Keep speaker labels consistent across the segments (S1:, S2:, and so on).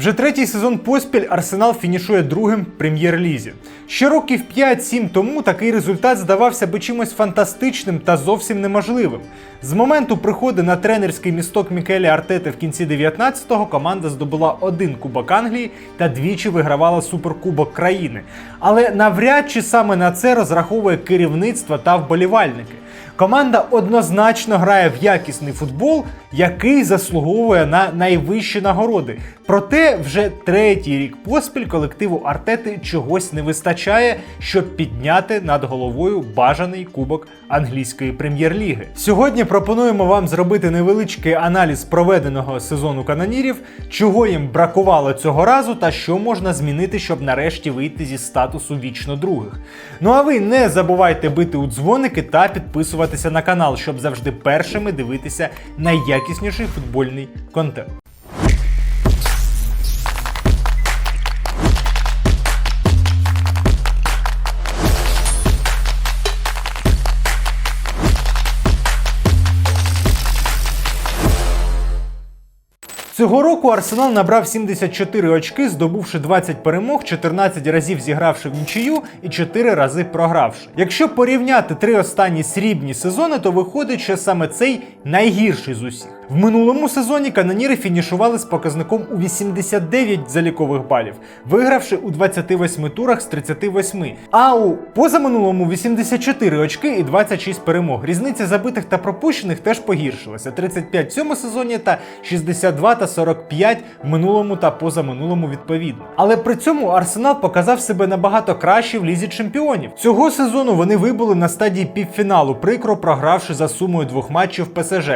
S1: Вже третій сезон поспіль Арсенал фінішує другим в прем'єр-лізі. Ще років 5-7 тому такий результат здавався би чимось фантастичним та зовсім неможливим. З моменту приходу на тренерський місток Мікелі Артети в кінці 19-го команда здобула один Кубок Англії та двічі вигравала суперкубок країни. Але навряд чи саме на це розраховує керівництво та вболівальники. Команда однозначно грає в якісний футбол, який заслуговує на найвищі нагороди. Проте вже третій рік поспіль колективу Артети чогось не вистачає, щоб підняти над головою бажаний кубок англійської прем'єр-ліги. Сьогодні пропонуємо вам зробити невеличкий аналіз проведеного сезону канонірів, чого їм бракувало цього разу та що можна змінити, щоб нарешті вийти зі статусу вічно других. Ну а ви не забувайте бити у дзвоники та підписуватися на канал, щоб завжди першими дивитися найякісніший футбольний контент. Цього року Арсенал набрав 74 очки, здобувши 20 перемог, 14 разів зігравши в нічию і 4 рази програвши. Якщо порівняти три останні срібні сезони, то виходить, що саме цей найгірший з усіх. В минулому сезоні каноніри фінішували з показником у 89 залікових балів, вигравши у 28 турах з 38. А у позаминулому 84 очки і 26 перемог. Різниця забитих та пропущених теж погіршилася: 35 в цьому сезоні та 62 та 45 в минулому та позаминулому відповідно. Але при цьому Арсенал показав себе набагато краще в лізі чемпіонів. Цього сезону вони вибули на стадії півфіналу, прикро програвши за сумою двох матчів ПСЖ.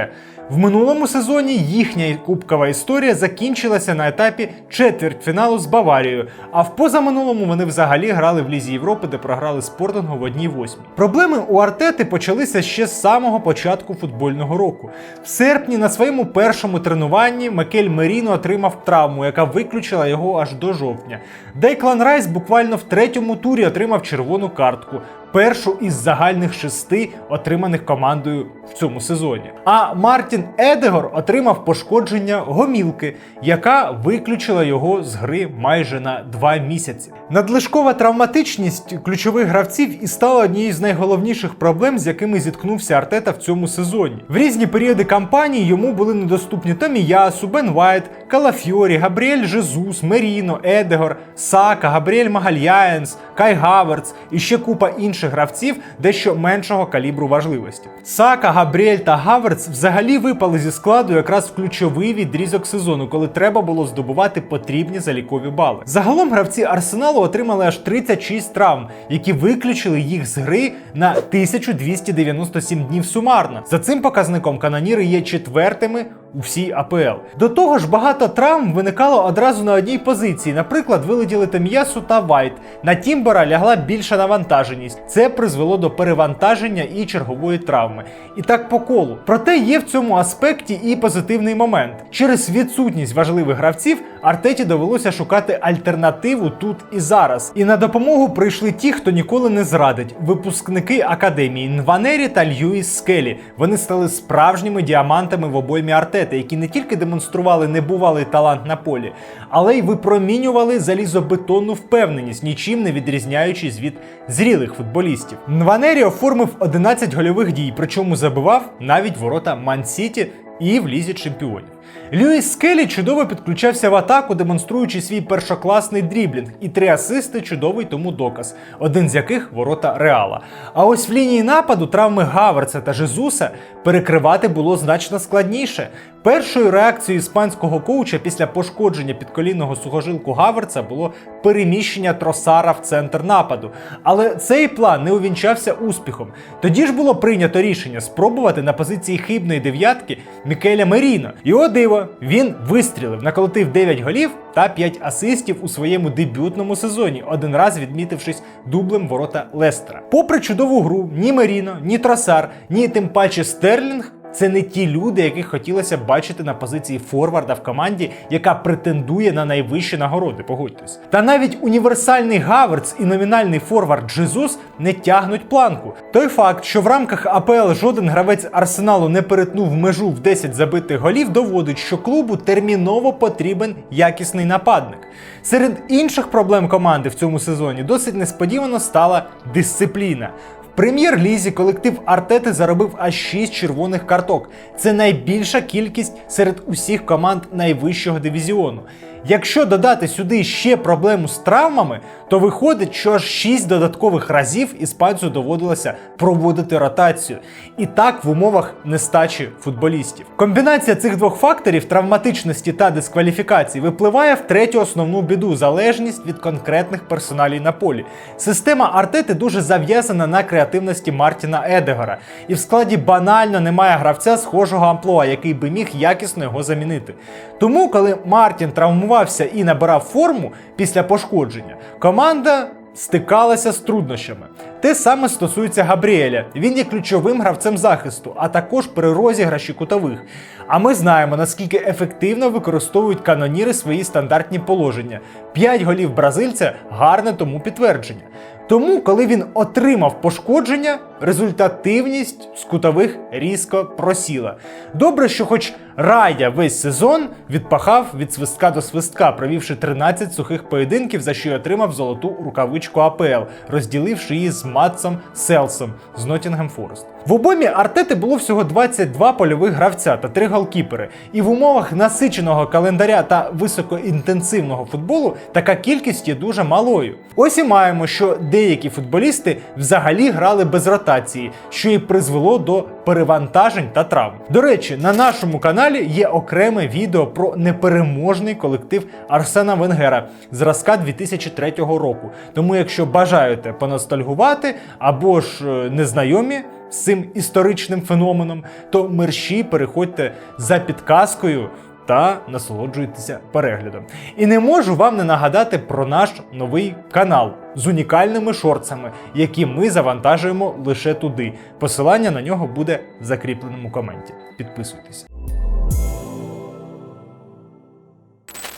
S1: В минулому сезоні їхня кубкова історія закінчилася на етапі четвертьфіналу з Баварією, а в позаминулому вони взагалі грали в Лізі Європи, де програли спортингу в одній восьмій. Проблеми у Артети почалися ще з самого початку футбольного року. В серпні на своєму першому тренуванні Мекель Меріно отримав травму, яка виключила його аж до жовтня. Дейклан Райс буквально в третьому турі отримав червону картку першу із загальних шести отриманих командою в цьому сезоні. А Мартін Едегор отримав пошкодження гомілки, яка виключила його з гри майже на два місяці. Надлишкова травматичність ключових гравців і стала однією з найголовніших проблем, з якими зіткнувся Артета в цьому сезоні. В різні періоди кампанії йому були недоступні Томіясу, Бен Вайт, Калафьорі, Габріель Жезус, Меріно, Едегор, Сака, Габріель Магальяєнс, Кай Гаверц і ще купа інших гравців дещо меншого калібру важливості. Сака, Габріель та Гаверц взагалі випали зі складу якраз в ключовий відрізок сезону, коли треба було здобувати потрібні залікові бали. Загалом гравці Арсеналу отримали аж 36 травм, які виключили їх з гри на 1297 днів сумарно. За цим показником каноніри є четвертими у всій АПЛ. До того ж, багато травм виникало одразу на одній позиції. Наприклад, вилетіли Там'ясу та Вайт. На Тімбера лягла більша навантаженість. Це призвело до перевантаження і чергової травми. І так по колу. Проте є в цьому аспекті і позитивний момент. Через відсутність важливих гравців Артеті довелося шукати альтернативу тут і зараз. І на допомогу прийшли ті, хто ніколи не зрадить. Випускники академії Нванері та Льюіс Скелі. Вони стали справжніми діамантами в обоймі Артети, які не тільки демонстрували небувалий талант на полі, але й випромінювали залізобетонну впевненість, нічим не відрізняючись від зрілих футболістів. Нванері оформив 11 гольових дій, причому забивав навіть ворота Ман-Сіті і в лізі чемпіонів. Льюіс Скелі чудово підключався в атаку, демонструючи свій першокласний дріблінг, і три асисти чудовий тому доказ, один з яких ворота Реала. А ось в лінії нападу травми Гаверца та Жезуса перекривати було значно складніше. Першою реакцією іспанського коуча після пошкодження підколінного сухожилку Гаверца було переміщення тросара в центр нападу. Але цей план не увінчався успіхом. Тоді ж було прийнято рішення спробувати на позиції хибної дев'ятки Мікеля Меріно. І о диво, він вистрілив, наколотив 9 голів та 5 асистів у своєму дебютному сезоні, один раз відмітившись дублем ворота Лестера. Попри чудову гру, ні Меріно, ні Тросар, ні тим паче Стерлінг це не ті люди, яких хотілося бачити на позиції форварда в команді, яка претендує на найвищі нагороди. Погодьтесь. Та навіть універсальний Гаверц і номінальний форвард Джезус не тягнуть планку. Той факт, що в рамках АПЛ жоден гравець арсеналу не перетнув межу в 10 забитих голів, доводить, що клубу терміново потрібен якісний нападник. Серед інших проблем команди в цьому сезоні досить несподівано стала дисципліна. Прем'єр-лізі колектив Артети заробив аж 6 червоних карток. Це найбільша кількість серед усіх команд найвищого дивізіону. Якщо додати сюди ще проблему з травмами, то виходить, що аж 6 додаткових разів іспанцю доводилося проводити ротацію. І так в умовах нестачі футболістів. Комбінація цих двох факторів травматичності та дискваліфікації випливає в третю основну біду залежність від конкретних персоналій на полі. Система Артети дуже зав'язана на креативності Мартіна Едегора, і в складі банально немає гравця схожого амплуа, який би міг якісно його замінити. Тому, коли Мартін травмувався і набирав форму після пошкодження, команда стикалася з труднощами. Те саме стосується Габріеля. Він є ключовим гравцем захисту, а також при розіграші кутових. А ми знаємо, наскільки ефективно використовують каноніри свої стандартні положення. П'ять голів бразильця гарне тому підтвердження. Тому, коли він отримав пошкодження, результативність з кутових різко просіла. Добре, що хоч Райя весь сезон відпахав від свистка до свистка, провівши 13 сухих поєдинків, за що й отримав золоту рукавичку АПЛ, розділивши її з Матсом Селсом з Ноттінгем Форест. В обоймі Артети було всього 22 польових гравця та 3 голкіпери. І в умовах насиченого календаря та високоінтенсивного футболу така кількість є дуже малою. Ось і маємо, що деякі футболісти взагалі грали без ротації, що і призвело до перевантажень та травм. До речі, на нашому каналі є окреме відео про непереможний колектив Арсена Венгера зразка 2003 року. Тому, якщо бажаєте поностальгувати або ж е, незнайомі з цим історичним феноменом, то мерщі переходьте за підказкою. Та насолоджуйтеся переглядом. І не можу вам не нагадати про наш новий канал з унікальними шорцами, які ми завантажуємо лише туди. Посилання на нього буде в закріпленому коменті. Підписуйтесь.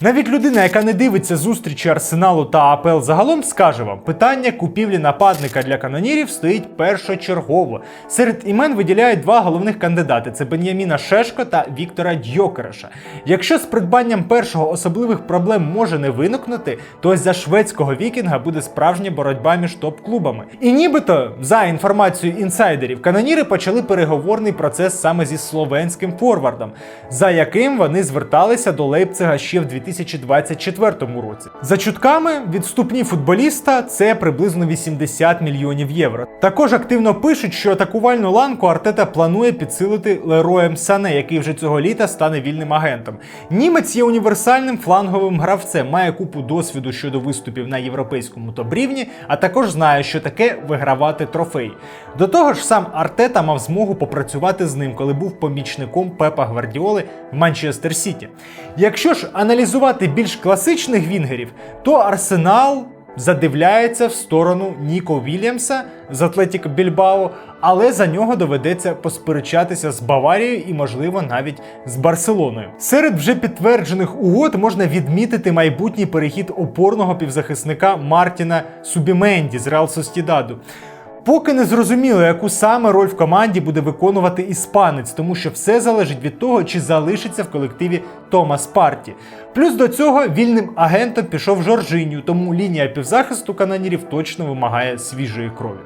S1: Навіть людина, яка не дивиться зустрічі Арсеналу та АПЛ загалом, скаже вам, питання купівлі нападника для канонірів стоїть першочергово. Серед імен виділяють два головних кандидати: це Бен'яміна Шешко та Віктора Дьокереша. Якщо з придбанням першого особливих проблем може не виникнути, то за шведського вікінга буде справжня боротьба між топ-клубами. І нібито, за інформацією інсайдерів, каноніри почали переговорний процес саме зі словенським форвардом, за яким вони зверталися до Лейпцига ще в 2024 році. За чутками, відступні футболіста це приблизно 80 мільйонів євро. Також активно пишуть, що атакувальну ланку Артета планує підсилити Лероєм Сане, який вже цього літа стане вільним агентом. Німець є універсальним фланговим гравцем, має купу досвіду щодо виступів на європейському топ-рівні, а також знає, що таке вигравати трофей. До того ж, сам Артета мав змогу попрацювати з ним, коли був помічником Пепа Гвардіоли в Манчестер Сіті. Якщо ж аналізувати більш класичних вінгерів, то Арсенал задивляється в сторону Ніко Вільямса з Атлетік Більбао, але за нього доведеться посперечатися з Баварією і, можливо, навіть з Барселоною. Серед вже підтверджених угод можна відмітити майбутній перехід опорного півзахисника Мартіна Субіменді з Реал Состідаду. Поки не зрозуміло, яку саме роль в команді буде виконувати іспанець, тому що все залежить від того, чи залишиться в колективі Томас Парті. Плюс до цього вільним агентом пішов Жоржиню, тому лінія півзахисту канонірів точно вимагає свіжої крові.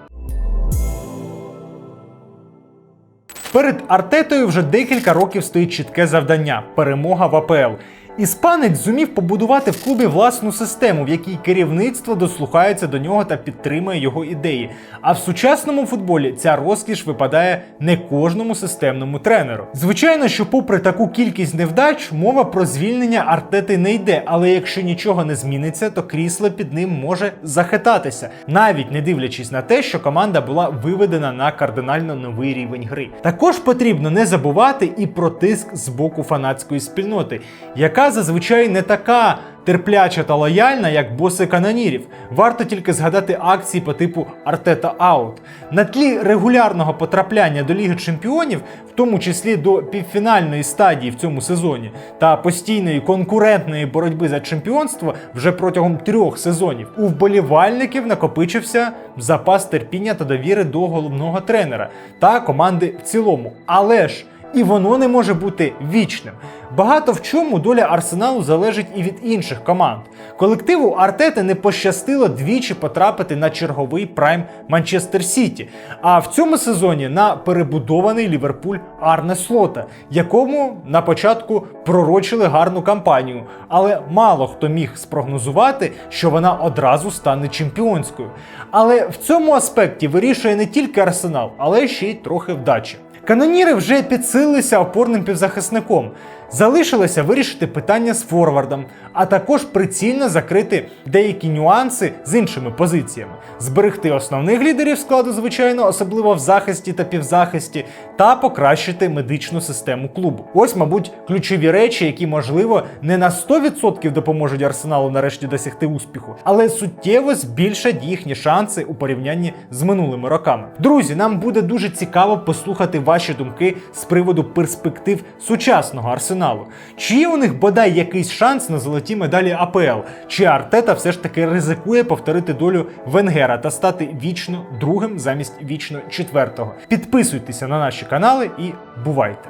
S1: Перед Артетою вже декілька років стоїть чітке завдання перемога в АПЛ. Іспанець зумів побудувати в клубі власну систему, в якій керівництво дослухається до нього та підтримує його ідеї. А в сучасному футболі ця розкіш випадає не кожному системному тренеру. Звичайно, що, попри таку кількість невдач, мова про звільнення Артети не йде, але якщо нічого не зміниться, то крісло під ним може захитатися, навіть не дивлячись на те, що команда була виведена на кардинально новий рівень гри. Також потрібно не забувати і про тиск з боку фанатської спільноти, яка зазвичай не така терпляча та лояльна, як боси канонірів. Варто тільки згадати акції по типу Артета Аут. На тлі регулярного потрапляння до Ліги Чемпіонів, в тому числі до півфінальної стадії в цьому сезоні, та постійної конкурентної боротьби за чемпіонство вже протягом трьох сезонів, у вболівальників накопичився запас терпіння та довіри до головного тренера та команди в цілому. Але ж і воно не може бути вічним. Багато в чому доля Арсеналу залежить і від інших команд. Колективу Артети не пощастило двічі потрапити на черговий прайм Манчестер Сіті, а в цьому сезоні на перебудований Ліверпуль Арне Слота, якому на початку пророчили гарну кампанію, але мало хто міг спрогнозувати, що вона одразу стане чемпіонською. Але в цьому аспекті вирішує не тільки Арсенал, але ще й трохи вдачі. Каноніри вже підсилилися опорним півзахисником. Залишилося вирішити питання з форвардом, а також прицільно закрити деякі нюанси з іншими позиціями, зберегти основних лідерів складу, звичайно, особливо в захисті та півзахисті, та покращити медичну систему клубу. Ось, мабуть, ключові речі, які, можливо, не на 100% допоможуть арсеналу нарешті досягти успіху, але суттєво збільшать їхні шанси у порівнянні з минулими роками. Друзі, нам буде дуже цікаво послухати ваші думки з приводу перспектив сучасного арсеналу. Чи є у них бодай якийсь шанс на золоті медалі АПЛ? Чи Артета все ж таки ризикує повторити долю Венгера та стати вічно другим замість вічно четвертого? Підписуйтеся на наші канали і бувайте!